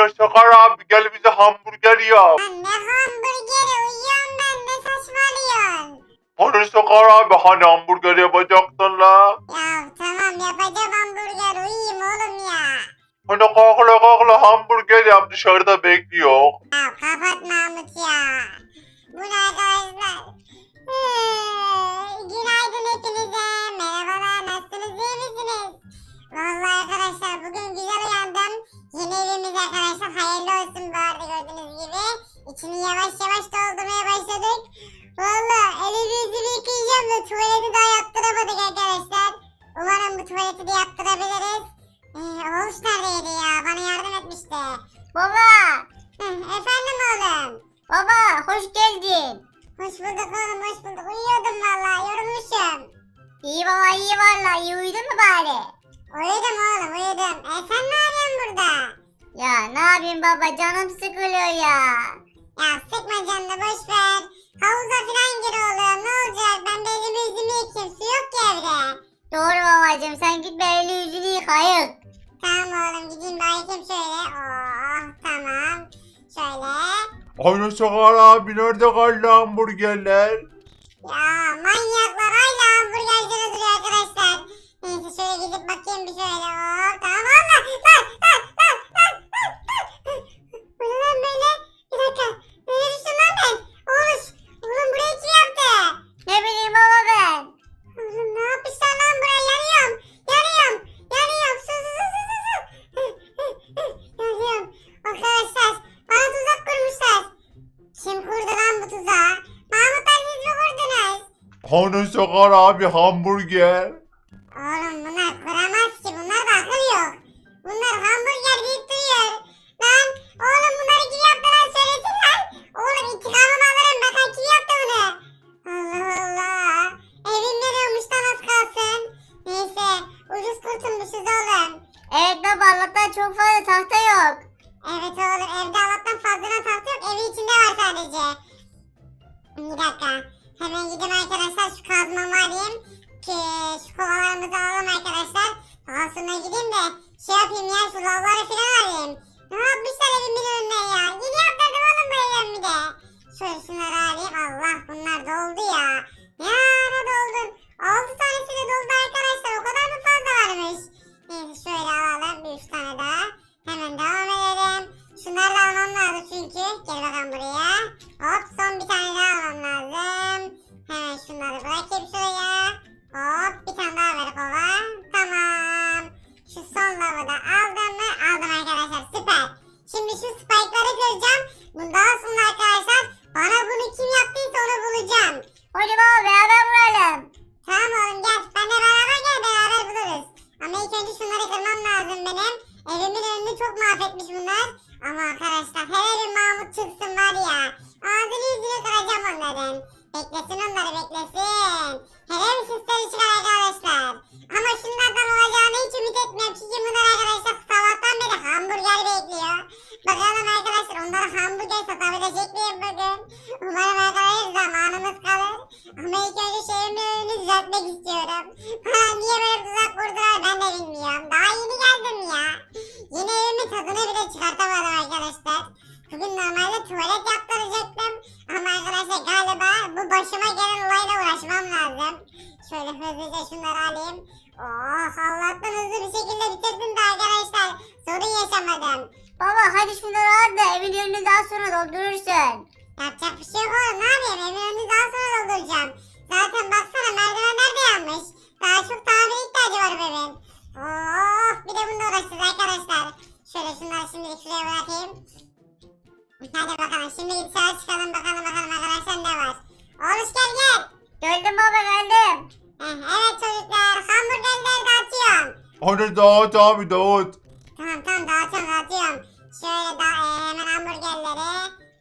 Aynen Sakar abi gel bize hamburger yap. Lan ne hamburgeri uyuyorum ben ne saçmalıyorsun? Hani Sakar abi hani hamburger yapacaktın la? Ya tamam yapacağım hamburger uyuyayım oğlum ya. Hani kalkla kalkla hamburger yap dışarıda bekliyor. Yavaş yavaş doldurmaya başladık. Vallahi elimizi bir yıkayacağım da tuvaleti daha yaptıramadık arkadaşlar. Umarım bu tuvaleti de yaptırabiliriz. Ee, Oğuz neredeydi ya? Bana yardım etmişti. Baba, Heh, Efendim oğlum. baba hoş geldin. Hoş bulduk oğlum hoş bulduk. Uyuyordum valla yorulmuşum. İyi baba iyi valla iyi uyudun mu bari? Uyudum oğlum uyudum. E sen ne yapıyorsun burada? Ya ne yapayım baba canım sıkılıyor ya. Ya sıkma canını boş ver. Havuza falan gir oğlum ne olacak? Ben de elimi yüzümü yıkayayım. Su yok ki evde. Doğru babacım sen git elini yüzünü yıkayın. Tamam oğlum gideyim bir yıkayayım şöyle. Oh tamam. Şöyle. Hani Sakar abi nerede kaldı hamburgerler? Ya manyaklar hala hamburgercide duruyor arkadaşlar. Neyse şöyle gidip bakayım bir şöyle. Hop tamam Allah. Lan lan lan lan lan lan. Bu ne lan böyle? Bir dakika. Sakar abi hamburger? Oğlum bunlar kuramaz ki. Bunlar da akıl yok. Bunlar hamburger deyip duruyor. Lan oğlum bunları kim yaptı lan söylesin lan. Oğlum intikamımı alırım. Bakın kim yaptı bunu. Allah Allah. Evim yanıyormuş lan az kalsın. Neyse ucuz kurtulmuşuz oğlum. Evet baba Allah'tan çok fazla tahta yok. Evet oğlum evde Allah'tan fazladan tahta yok. Evi içinde var sadece. Bir dakika. Hemen gideyim arkadaşlar şu kazmamı alayım. Ki şu kovalarımızı alalım arkadaşlar. Sonra gideyim de şey yapayım ya şu lavları falan alayım. Ne yapmışlar evimin önüne ya. Yeni yaptırdım oğlum bu evimi de. Şöyle şunları alayım. Allah bunlar doldu ya. Ne ara doldun? 6 tanesi de doldu arkadaşlar. O kadar mı fazla varmış? Neyse şöyle alalım. Bir üç tane daha. Hemen devam edelim. Şunları da almam lazım çünkü. Gel bakalım buraya. Hop son bir tane daha almam lazım. Şunları bırakayım şuraya. Hop bir tane daha ver kova. Tamam. Şu son lavı da aldım mı? Aldım arkadaşlar süper. Şimdi şu spike'ları kıracağım. Bunu daha sonra arkadaşlar bana bunu kim yaptıysa onu bulacağım. Hadi baba beraber vuralım. Tamam oğlum gel. Benle beraber gel beraber buluruz. Ama ilk önce şunları kırmam lazım benim. Evimin önünü çok mahvetmiş bunlar. Ama arkadaşlar her bir Mahmut çıksın var ya. Ağzını yüzünü kıracağım onların. Beklesin onları beklesin. Her bir sesleri çıkar arkadaşlar. Ama şunlardan olacağını hiç ümit etmiyorum. Çünkü bunlar arkadaşlar sabahtan beri hamburger bekliyor. Bakalım arkadaşlar onlara hamburger satabilecek miyim bugün? Umarım arkadaşlar zamanımız kalır. Ama ilk önce şehrimin düzeltmek istiyorum. Ha, niye böyle tuzak kurdular ben de bilmiyorum. Daha yeni geldim ya. Yeni evimin tadını bile çıkartamadım arkadaşlar. Bugün normalde tuvalet yaptıracaktım. Ama arkadaşlar galiba bu başıma gelen olayla uğraşmam lazım. Şöyle hızlıca şunları alayım. Oh Allah'tan hızlı bir şekilde bitirdim de arkadaşlar. Sorun yaşamadım. Baba hadi şunları al da evin önünü daha sonra doldurursun. Yapacak bir şey yok oğlum. Ne yapayım? Evin dağıt abi dağıt. Tamam tamam dağıtıyorum dağıtıyorum. Şöyle da e, hemen hamburgerleri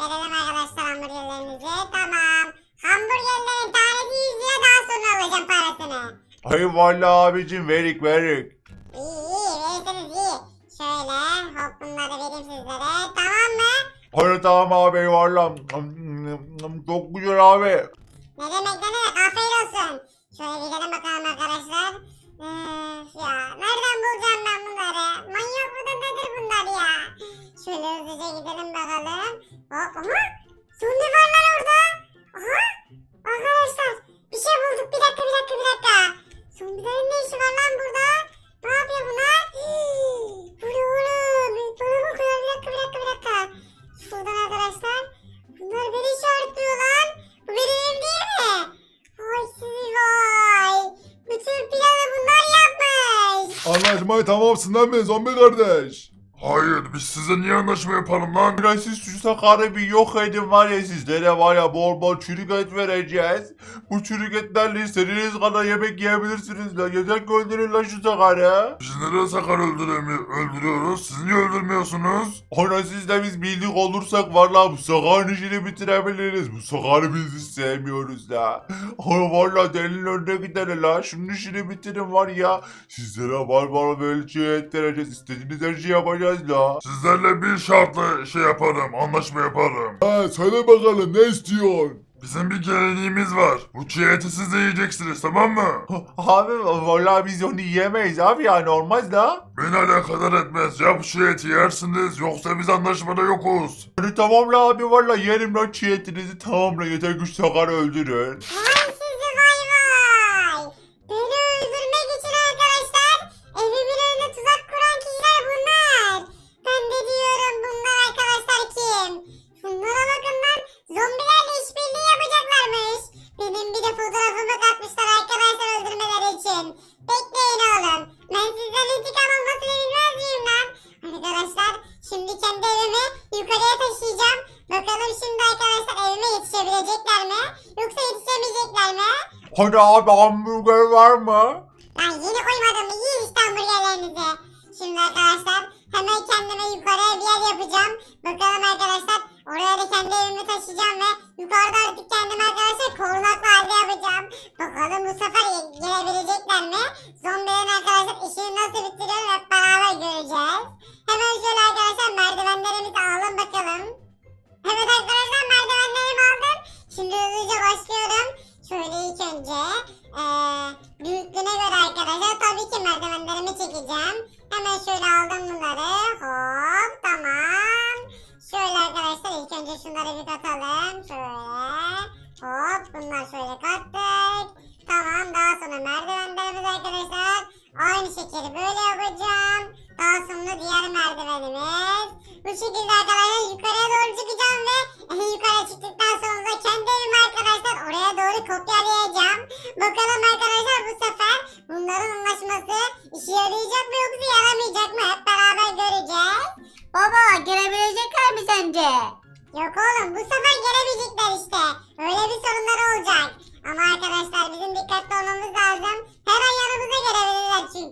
verelim arkadaşlar hamburgerlerimizi. Tamam. Hamburgerlerin tanesi 100 lira daha sonra alacağım parasını. Eyvallah abicim verik verik. İyi iyi verirseniz iyi. Şöyle hop bunları vereyim sizlere. Tamam mı? Hani tamam abi eyvallah. Çok güzel abi. Ne demek ne demek afiyet olsun. Şöyle gidelim bakalım arkadaşlar. Üf ya nereden bulacağım ben bunları? Manyak mıdır nedir bunlar ya? Şöyle hızlıca gidelim bakalım. Hop aha. Zombi var lan orada. Aha. Arkadaşlar bir şey bulduk. Bir dakika bir dakika bir dakika. Tamamsın mi zombi kardeş? Hayır biz size niye anlaşma yapalım lan? Ulan siz şu sakarı bir yok edin var ya sizlere var ya bol bol çürük et vereceğiz. Bu çürük etlerle istediğiniz kadar yemek yiyebilirsiniz lan. Yeter ki öldürün lan şu sakarı. Biz neden sakar öldüremi öldürüyoruz? Siz niye öldürmüyorsunuz? Ona siz de biz birlik olursak valla bu sakarın işini bitirebiliriz. Bu sakarı biz hiç sevmiyoruz la. Ona valla delinin önüne gidelim la. Şunun işini bitirin var ya. Sizlere var var böyle şey et vereceğiz. İstediğiniz her şeyi yapacağız la. Sizlerle bir şartla şey yaparım, anlaşma yaparım. Ha söyle bakalım ne istiyorsun? Bizim bir geleneğimiz var. Bu çiğ eti siz de yiyeceksiniz tamam mı? Abi valla biz onu yiyemeyiz abi yani olmaz la. Beni alakadar etmez. Ya bu çiğ eti yersiniz yoksa biz anlaşmada yokuz. Hani tamam la abi valla yerim lan çiğ etinizi tamam la yeter ki şu sakarı öldürün. Hani abi hamburger var mı? Ben yeni koymadım mı? Yiyin hamburgerlerinizi. Şimdi arkadaşlar hemen kendime yukarıya bir yer yapacağım. Bakalım arkadaşlar oraya da kendi evimi taşıyacağım ve yukarıda artık kendime arkadaşlar korunaklı halde yapacağım. Bakalım bu sefer gelebilecekler mi? Zombilerin arkadaşlar işini nasıl bitiriyor hep beraber göreceğiz. Hemen şöyle arkadaşlar merdivenlerimizi alalım bakalım. Evet arkadaşlar merdivenlerimi aldım. Şimdi hızlıca başlıyorum. Şöyle ilk önce eee büyüklüğüne göre arkadaşlar tabii ki merdivenlerimi çekeceğim. Hemen şöyle aldım bunları. Hop tamam. Şöyle arkadaşlar ilk önce şunları bir katalım.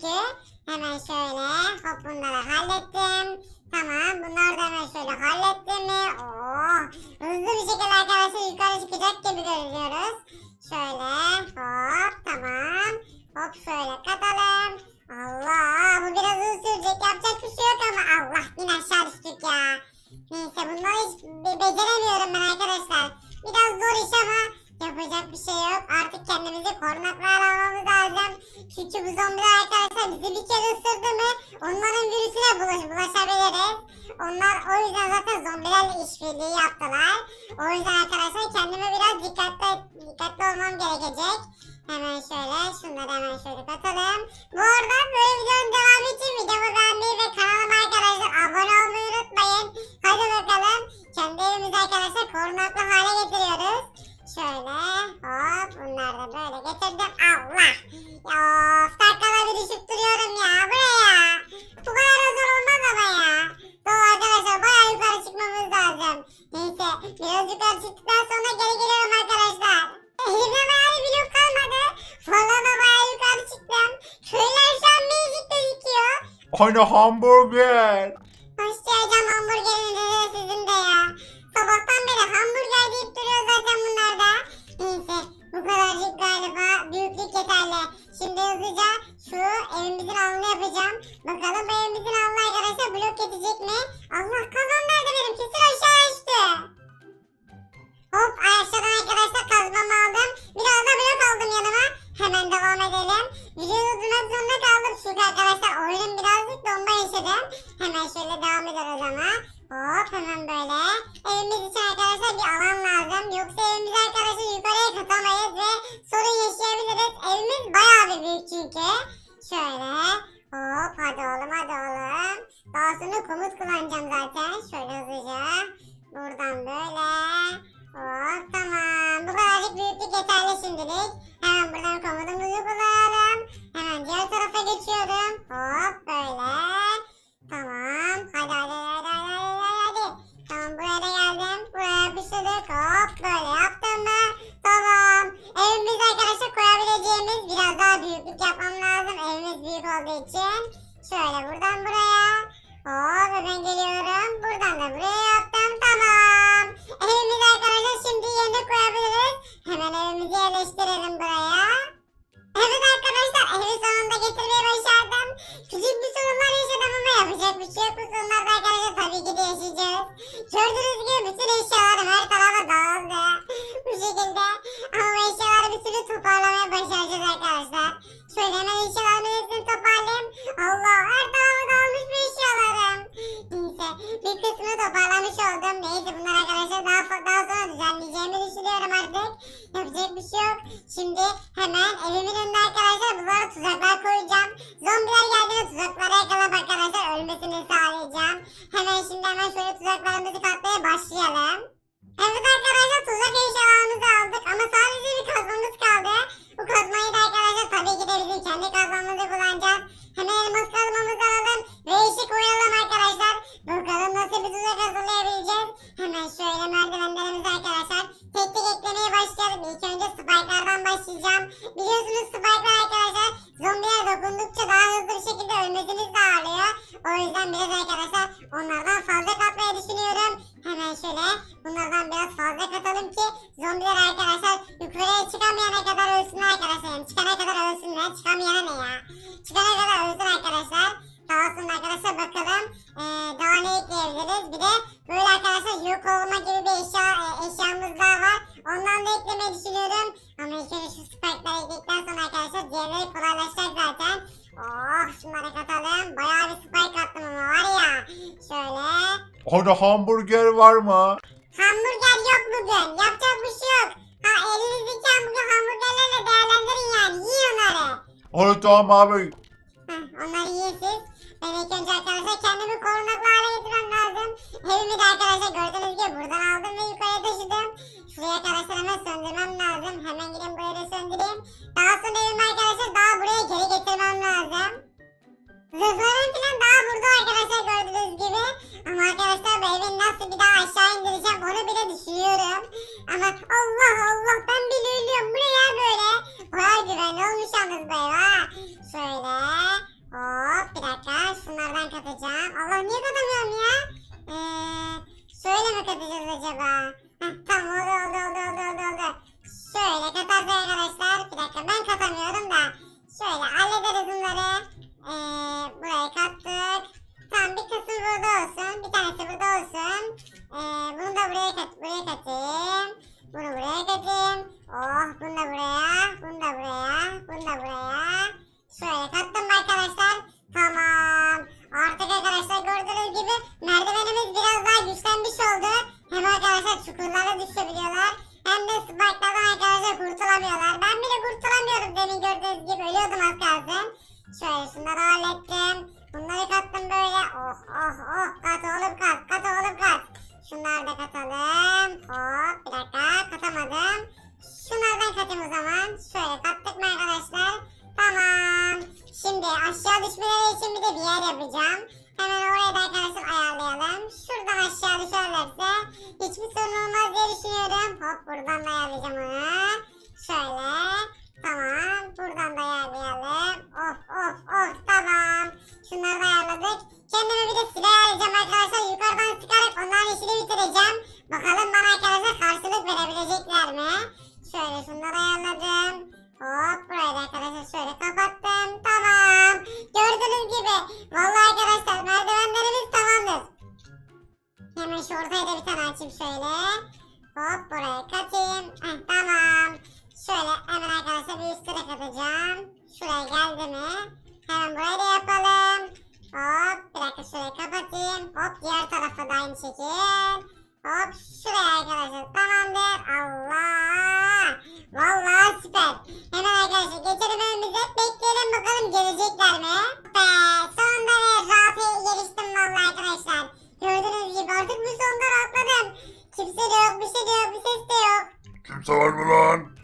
Çünkü. Hemen şöyle hop bunları hallettim. Tamam bunlar da hemen şöyle hallettim mi? Oo, hızlı bir şekilde arkadaşlar yukarı çıkacak gibi görünüyoruz. Şöyle hop tamam. Hop şöyle katalım. Allah bu biraz uzun sürecek yapacak bir şey yok ama Allah yine aşağı düştük ya. Neyse bunları hiç be- beceremiyorum ben arkadaşlar. Biraz zor iş ama yapacak bir şey yok. Artık kendimizi korunaklara almamız lazım. Çünkü bu zombiler arkadaşlar bizi bir kere ısırdı mı onların virüsüne bulaş bulaşabiliriz. Onlar o yüzden zaten zombilerle işbirliği yaptılar. O yüzden arkadaşlar kendime biraz dikkatli dikkatli olmam gerekecek. Hemen şöyle şunları hemen şöyle katalım. Bu arada böyle videonun devamı için videomu beğenmeyi ve kanalıma arkadaşlar abone olmayı unutmayın. Hadi bakalım. Kendi evimizi arkadaşlar korunaklı hale getiriyoruz. Şöyle hop bunları da böyle getirdim. Allah. Ya of, dakikada bir düşüp duruyorum ya. Bu ne ya? Bu kadar da zor olmaz ama ya. Doğru arkadaşlar bayağı yukarı çıkmamız lazım. Neyse biraz yukarı çıktıktan sonra geri geliyorum arkadaşlar. Elimde bayağı bir blok kalmadı. Valla da bayağı yukarı çıktım. Köyler şu an minicik gözüküyor. Hani hamburger. Yaşadım. Hemen şöyle devam edelim o zaman. Hop hemen böyle. Evimiz için arkadaşlar bir alan lazım. Yoksa evimizi arkadaşlar yukarıya katamayız ve sorun yaşayabiliriz. Evimiz bayağı bir büyük çünkü. Şöyle. Hop hadi oğlum hadi oğlum. Daha sonra komut kullanacağım zaten. Şöyle hızlıca. Buradan böyle. Tamam. Bu kadarcık büyüklük yeterli şimdilik. Hemen buradan komutumuzu kullanalım. Hemen diğer tarafa geçiyorum. Hop böyle. Tamam. Hadi hadi hadi hadi hadi hadi. Tamam buraya da geldim. Buraya yapıştırdık. Hop Hemen Ondan da eklemeyi düşünüyorum. Ama ilk önce şu spike'ları ekledikten sonra arkadaşlar diğerleri kolaylaşacak zaten. Oh şunları katalım. Bayağı bir spike attım ama var ya. Şöyle. Hani hamburger var mı? Hamburger yok bugün. Yapacak bir şey yok. Ha elinizdeki hamburger hamburgerlerle değerlendirin yani. Yiyin onları. Hani tamam abi. Heh, onları yiyin siz. Ben ilk önce arkadaşlar kendimi korunaklı hale getirmem lazım. Evimi de arkadaşlar gördüğünüz gibi buradan aldım ve yukarıya taşıdım. Şuraya arkadaşlar hemen söndürmem lazım. Hemen gidin burayı da söndüreyim. Daha sonra evimi arkadaşlar daha buraya geri getirmem da buraya kat buraya katayım. İçin bir yer yapacağım. Hemen oraya da arkadaşlar ayarlayalım. Şuradan aşağı düşerlerse hiçbir sorun olmaz diye düşünüyorum. Hop buradan da ayarlayacağım onu. Şöyle. Tamam. Buradan da ayarlayalım. Of of of tamam. Şunları da ayarladık. Kendime bir de silah ayarlayacağım arkadaşlar. Yukarıdan sıkarak onların işini bitireceğim. Bakalım bana arkadaşlar karşılık verebilecekler mi? Şöyle şunları ayarladım. Hop burayı da arkadaşlar şöyle kapattım. Tamam. Gördüğünüz gibi. Vallahi arkadaşlar merdivenlerimiz tamamdır. Hemen şu ortaya da bir tane açayım şöyle. Hop buraya katayım. Heh, tamam. Şöyle hemen arkadaşlar bir üstüne katacağım. Şuraya geldi mi? Hemen burayı da yapalım. Hop bir dakika şurayı kapatayım. Hop diğer tarafa da aynı şekil. Hop şuraya arkadaşlar tamamdır. Allah. Vallahi süper. Hemen arkadaşlar geçelim önümüze. Bekleyelim bakalım gelecekler mi? Be sonunda ve rahat geliştim vallahi arkadaşlar. Gördüğünüz gibi artık bu sonunda rahatladım. Kimse de yok bir şey de yok bir ses de yok. Kimse var mı lan?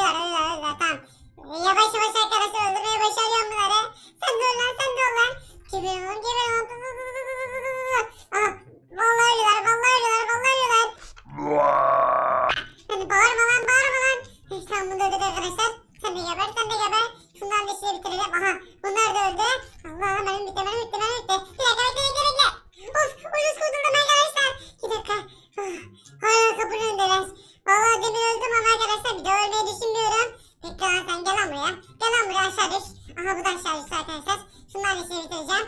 Ölüyorlar ölüyorlar ölüyorlar tamam. Yavaş yavaş arkadaşlar öldürmeye başarıyorum bunları. Sen de öl lan sen de öl lan. Geberin oğlum geberin oğlum. Aha, vallahi ölüyorlar, vallahi ölüyorlar, vallahi ölüyorlar. Hani bağırma lan, bağırma lan. Tamam bunu öldürdü arkadaşlar. Sen de geber, sen de geber. Şunların da işini bitirelim. Aha, bunlar da öldü. Allah benim bitti, benim bitti, benim bitti. Bir dakika, bekle, bekle, bekle. Of, ucuz kurtuldum arkadaşlar. Bir dakika. Ah, Hala kapının önündeler. Vallahi demin öldüm ama arkadaşlar bir daha ölmeyi düşünmüyorum. Bekle lan sen, gel lan buraya. Gel lan buraya aşağı düş. Aha bu da aşağı düştü arkadaşlar. Şunların işini bitireceğim.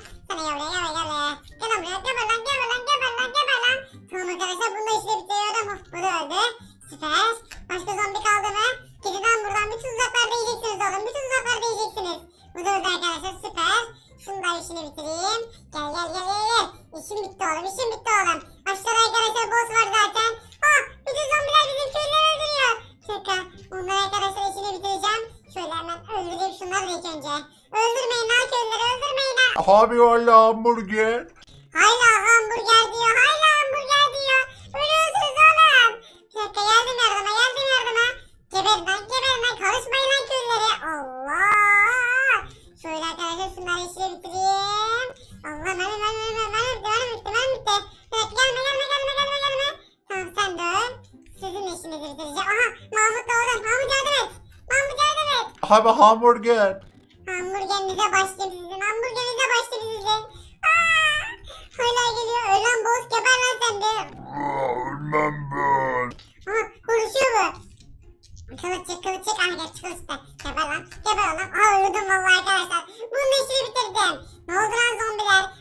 Valla hamburger. Hala hamburger diyor. Hala hamburger diyor. Ölüyorsunuz oğlum. Bir dakika geldim yardıma geldim yardıma. Geberin lan geberin lan karışmayın lan köylere. Allah. Şöyle arkadaşlar şunları işini bitireyim. Allah mermi mermi mermi bitti mermi bitti mermi bitti. Dakika gelme gelme gelme gelme gelme. Tamam sen de öl. Sizin işinizi bitireceğim. Aha Mahmut da oğlum. Mahmut yardım et. Mahmut yardım et. Abi hamburger. Öldürdüm vallahi arkadaşlar. Bunu da bitirdim. Ne oldu lan zombiler?